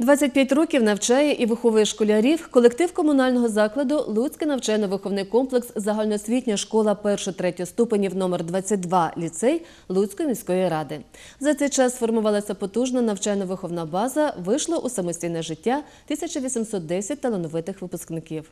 25 років навчає і виховує школярів колектив комунального закладу Луцький навчально-виховний комплекс загальноосвітня школа 1-3 ступенів номер 22 ліцей Луцької міської ради. За цей час сформувалася потужна навчально-виховна база, вийшло у самостійне життя 1810 талановитих випускників.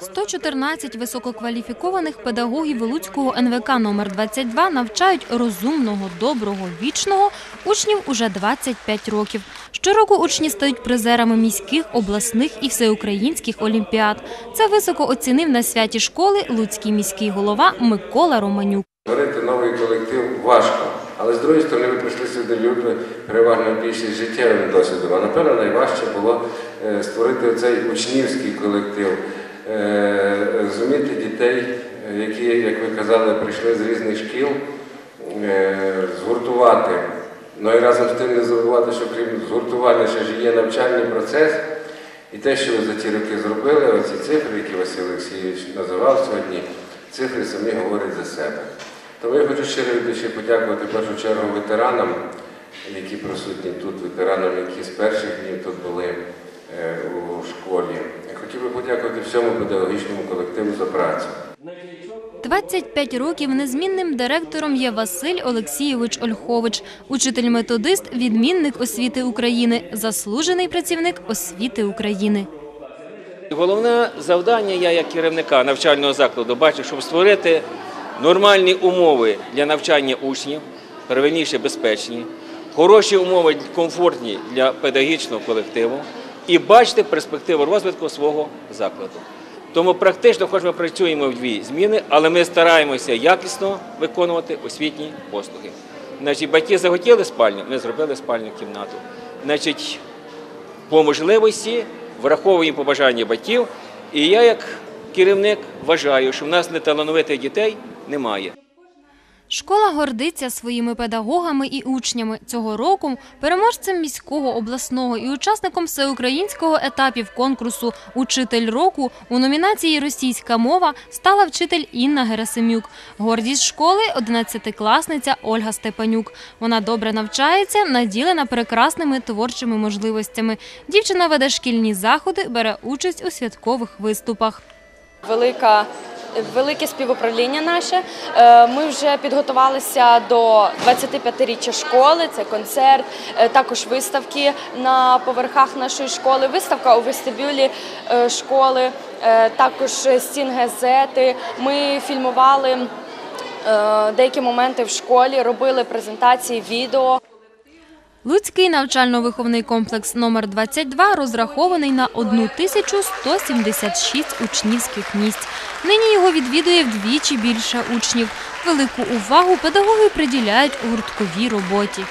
114 висококваліфікованих педагогів Луцького НВК номер 22 навчають розумного, доброго, вічного учнів уже 25 років. Щороку учні стають призерами міських, обласних і всеукраїнських олімпіад. Це високо оцінив на святі школи Луцький міський голова Микола Романюк. Створити новий колектив важко, але з другої сторони ви прийшли сюди люди переважно більшість життєвим досвідом. А напевно найважче було е, створити цей учнівський колектив, е, розуміти дітей, е, які, як ви казали, прийшли з різних шкіл, згуртувати. Ну і разом з тим не забувати, що крім згуртування ще ж є навчальний процес. І те, що ви за ті роки зробили, оці цифри, які Василь Олексійович називав сьогодні, цифри самі говорять за себе. Тому я хочу щиро від подякувати в першу чергу ветеранам, які присутні тут, ветеранам, які з перших днів тут були е, у школі. Я хотів би подякувати всьому педагогічному колективу за працю. 25 років незмінним директором є Василь Олексійович Ольхович, учитель-методист, відмінник освіти України, заслужений працівник освіти України. Головне завдання я як керівника навчального закладу бачу, щоб створити нормальні умови для навчання учнів, первинніше безпечні, хороші умови комфортні для педагогічного колективу і бачити перспективу розвитку свого закладу. Тому практично, хоч ми працюємо в дві зміни, але ми стараємося якісно виконувати освітні послуги. Значить, батьки захотіли спальню, ми зробили спальню кімнату. Значить, по можливості враховуємо побажання батьків. І я, як керівник, вважаю, що в нас неталановитих дітей немає. Школа гордиться своїми педагогами і учнями. Цього року переможцем міського, обласного і учасником всеукраїнського етапів конкурсу Учитель року у номінації Російська мова стала вчитель Інна Герасимюк. Гордість школи – 11-класниця Ольга Степанюк. Вона добре навчається, наділена прекрасними творчими можливостями. Дівчина веде шкільні заходи, бере участь у святкових виступах. велика. Велике співуправління наше. Е, Ми вже підготувалися до 25-річчя школи. Це концерт, е, також виставки на поверхах нашої школи. Виставка у вестибюлі е, школи, також стін газети. Ми фільмували деякі моменти в школі, робили презентації відео. Луцький навчально-виховний комплекс номер 22 розрахований на 1176 учнівських місць. Нині його відвідує вдвічі більше учнів. Велику увагу педагоги приділяють гуртковій роботі.